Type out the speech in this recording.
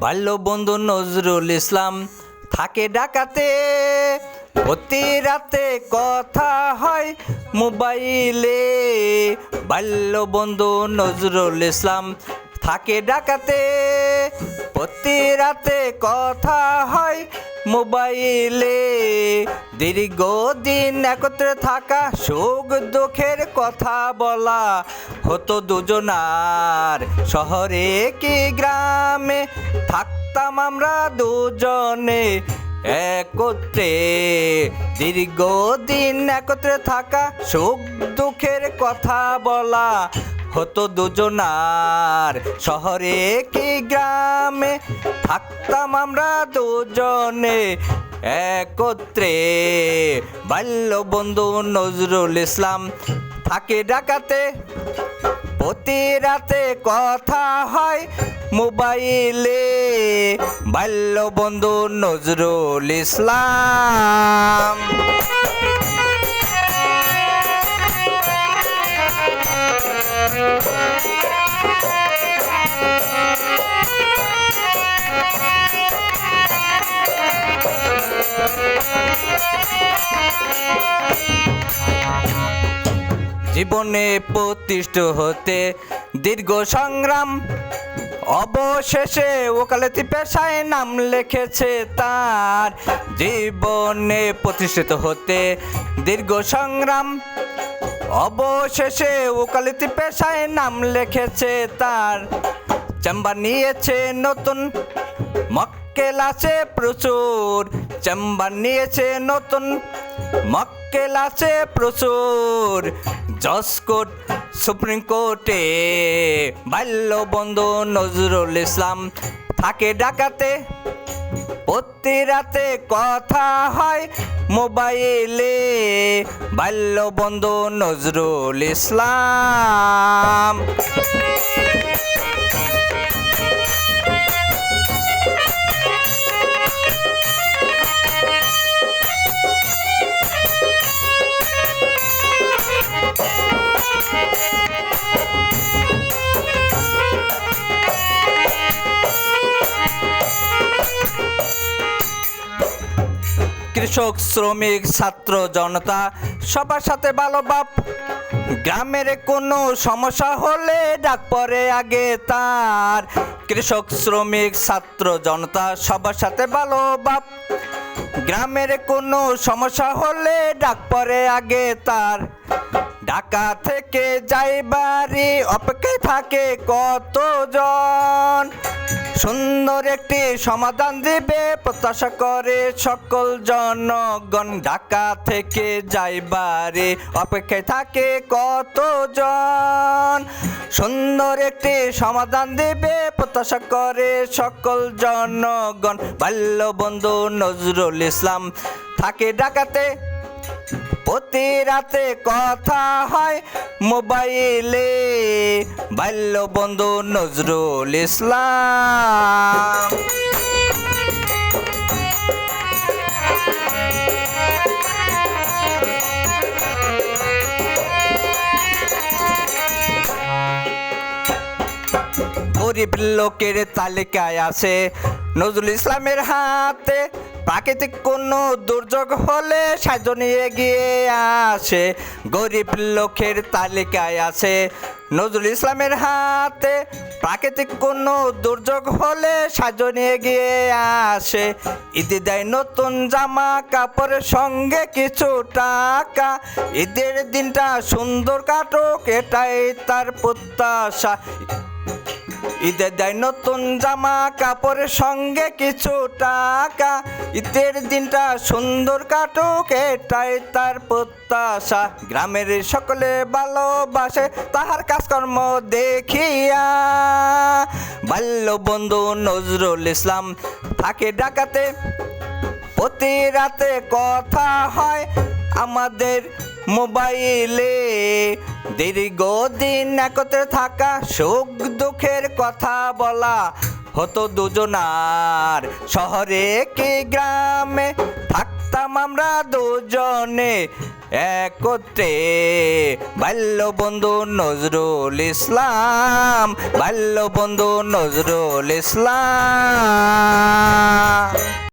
বাল্য বন্ধু নজরুল ইসলাম থাকে ডাকাতে। প্রতি রাতে কথা হয় মোবাইলে। বাল্য বন্ধু নজরুল ইসলাম থাকে ডাকাতে। প্রতি রাতে কথা হয় মোবাইলে। দীর্ঘদিন একত্রে থাকা সুখ দুঃখের কথা বলা হতো দুজনার। শহরে কি গ্রামে থাকতাম আমরা দুজনে একত্রে দীর্ঘদিন একত্রে থাকা সুখ দুঃখের কথা বলা হতো দুজনার। শহরে কি গ্রামে থাকতাম আমরা দুজনে একত্রে? বাল্য বন্ধু নজরুল ইসলাম থাকে ডাকাতে প্রতি রাতে কথা হয় মোবাইলে। বাল্য বন্ধু নজরুল ইসলাম। জীবনে প্রতিষ্ঠ হতে দীর্ঘ সংগ্রাম। অবশেষে ওকালতি পেশায় নাম লিখেছে তার। জীবনে প্রতিষ্ঠিত হতে দীর্ঘ সংগ্রাম। অবশেষে ওকালতি পেশায় নাম লিখেছে তার। চেম্বার নিয়েছে নতুন, মক্কেল আছে প্রচুর। চেম্বার নিয়েছে নতুন, মক্কেল আছে প্রচুর। জজ কোর্ট, সুপ্রিম কোর্টে। বাল্য বন্ধু নজরুল ইসলাম থাকে ডাকাতে প্রতি রাতে কথা হয় মোবাইলে। বাল্য বন্ধু নজরুল ইসলাম। কৃষক, শ্রমিক, ছাত্র, জনতা, সবার সাথে ভালো বাপ গ্রামের কোনো সমস্যা হলে ডাক পরে আগে তার। কৃষক, শ্রমিক, ছাত্র, জনতা, সবার সাথে ভালো বাপ গ্রামের কোনো সমস্যা হলে ডাক পরে আগে তার। ঢাকা থেকে যাই বাড়ি, অপেক্ষায় থাকে কতজন? সুন্দর একটি সমাধান দিবে, প্রত্যাশা করে সকল জনগণ ঢাকা থেকে যাইবারে। অপেক্ষায় থাকে কতজন? সুন্দর একটি সমাধান দিবে, প্রত্যাশা করে সকল জনগণ। বাল্য বন্ধু নজরুল ইসলাম থাকে ঢাকাতে। প্রতি রাতে কথা হয় মোবাইলে। বাল্য বন্ধু নজরুল ইসলাম। গরিব লোকের তালিকায় আছে নজরুল ইসলামের হাতে প্রাকৃতিক কোনো দুর্যোগ হলে সাহায্য নিয়ে গিয়ে আসে। গরিব লোকের তালিকায় আছে। নজরুল ইসলামের হাতে প্রাকৃতিক কোনো দুর্যোগ হলে সাহায্য নিয়ে গিয়ে আসে। ঈদে দেয় নতুন জামা, কাপড়ের সঙ্গে কিছু টাকা। ঈদের দিনটা সুন্দর কাটুক, এটাই তার প্রত্যাশা। ঈদে দেয় নতুন জামা, কাপড়ের সঙ্গে কিছু টাকা। ঈদের দিনটা সুন্দর কাটুক, এটাই তার প্রত্যাশা। গ্রামের সকলে ভালোবাসে, তাহার কাজকর্ম দেখিয়া। বাল্য বন্ধু নজরুল ইসলাম থাকে ডাকাতে প্রতি রাতে কথা হয় আমাদের মোবাইলে। দীর্ঘদিন একত্রে থাকা সুখ দুঃখের কথা বলা হতো দুজনার। শহরে কি গ্রামে থাকতাম আমরা দুজনে একত্রে? বাল্য বন্ধু নজরুল ইসলাম, বাল্য বন্ধু নজরুল ইসলাম।